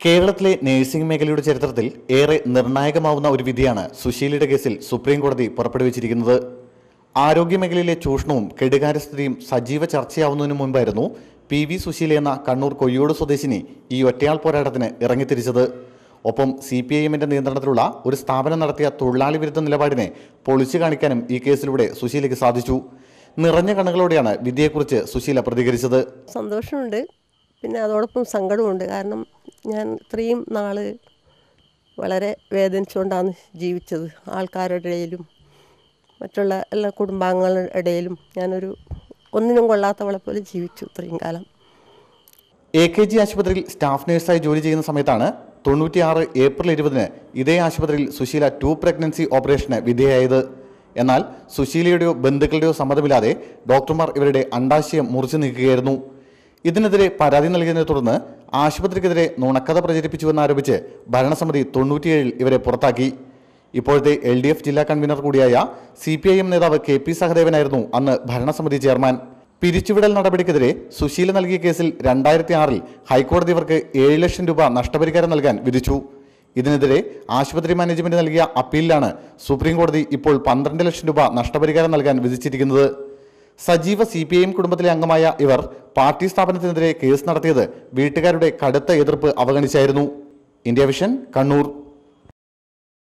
കേരളത്തിലെ നഴ്സിംഗ് മേഖലയുടെ ചരിത്രത്തിൽ ഏറെ നിർണായകമാവുന്ന ഒരു വിധിയാണ് സുശീലയുടെ കേസിൽ സുപ്രീം കോടതി പുറപ്പെടുവിച്ചിരിക്കുന്നത് ആരോഗ്യമേഖലയിലെ ചൂഷണവും കെടുകാര്യസ്ഥതയും സജീവ ചർച്ചയാവുന്നതിനു മുൻപായിരുന്നു പി വി സുശീല എന്ന കണ്ണൂർ കൊയ്യോട് സ്വദേശിനി ഈ ഒറ്റയാൾ പോരാട്ടത്തിന് ഇറങ്ങിത്തിരിച്ചത്. ഒപ്പം സി പി ഐ എമ്മിന്റെ നിയന്ത്രണത്തിലുള്ള ഒരു സ്ഥാപനം നടത്തിയ തൊഴിലാളി വിരുദ്ധ നിലപാടിനെ പൊളിച്ചു കാണിക്കാനും ഈ കേസിലൂടെ സുശീലയ്ക്ക് സാധിച്ചു. നിറഞ്ഞ കണ്ണുകളോടെയാണ് വിധിയെക്കുറിച്ച് സുശീല പ്രതികരിച്ചത്. സന്തോഷമുണ്ട്. പിന്നെ അതോടൊപ്പം സങ്കടമുണ്ട് കാരണം ഞാൻ ഇത്രയും നാൾ വളരെ വേദനിച്ചുകൊണ്ടാണ് ജീവിച്ചത്. ആൾക്കാരുടെ ഇടയിലും മറ്റുള്ള എല്ലാ കുടുംബാംഗങ്ങളുടെ ഇടയിലും ഞാനൊരു ഒന്നിനും കൊള്ളാത്തവളെ പോലെ ജീവിച്ചു ഇത്രയും കാലം. എ കെ ജി ആശുപത്രിയിൽ സ്റ്റാഫ് നഴ്സായി ജോലി ചെയ്യുന്ന സമയത്താണ് തൊണ്ണൂറ്റിയാറ് ഏപ്രിൽ ഇരുപതിന് ഇതേ ആശുപത്രിയിൽ സുശീല ടു പ്രഗ്നൻസി ഓപ്പറേഷന് വിധേയായത്. എന്നാൽ സുശീലയുടെയോ ബന്ധുക്കളുടെയോ സമ്മതമില്ലാതെ ഡോക്ടർമാർ ഇവരുടെ അണ്ടാശയം മുറിച്ചു നീക്കുകയായിരുന്നു. ഇതിനെതിരെ പരാതി നൽകിയതിനെ തുടർന്ന് ആശുപത്രിക്കെതിരെ നുണക്കഥ പ്രചരിപ്പിച്ചുവെന്നാരോപിച്ച് ഭരണസമിതി തൊണ്ണൂറ്റിയേഴിൽ ഇവരെ പുറത്താക്കി. ഇപ്പോഴത്തെ എൽ ഡി എഫ് ജില്ലാ കൺവീനർ കൂടിയായ സി പി ഐ എം നേതാവ് കെ പി സഹദേവനായിരുന്നു അന്ന് ഭരണസമിതി ചെയർമാൻ. പിരിച്ചുവിടൽ നടപടിക്കെതിരെ സുശീല നൽകിയ കേസിൽ രണ്ടായിരത്തി ആറിൽ ഹൈക്കോടതി ഇവർക്ക് ഏഴ് ലക്ഷം രൂപ നഷ്ടപരിഹാരം നൽകാൻ വിധിച്ചു. ഇതിനെതിരെ ആശുപത്രി മാനേജ്മെന്റ് നൽകിയ അപ്പീലിലാണ് സുപ്രീം കോടതി ഇപ്പോൾ പന്ത്രണ്ട് ലക്ഷം രൂപ നഷ്ടപരിഹാരം നൽകാൻ വിധിച്ചിരിക്കുന്നത്. സജീവ സി പി ഐ എം കുടുംബത്തിലെ അംഗമായ ഇവർ പാർട്ടി സ്ഥാപനത്തിനെതിരെ കേസ് നടത്തിയത് വീട്ടുകാരുടെ കടുത്ത എതിർപ്പ് അവഗണിച്ചായിരുന്നു. India vision Kannur.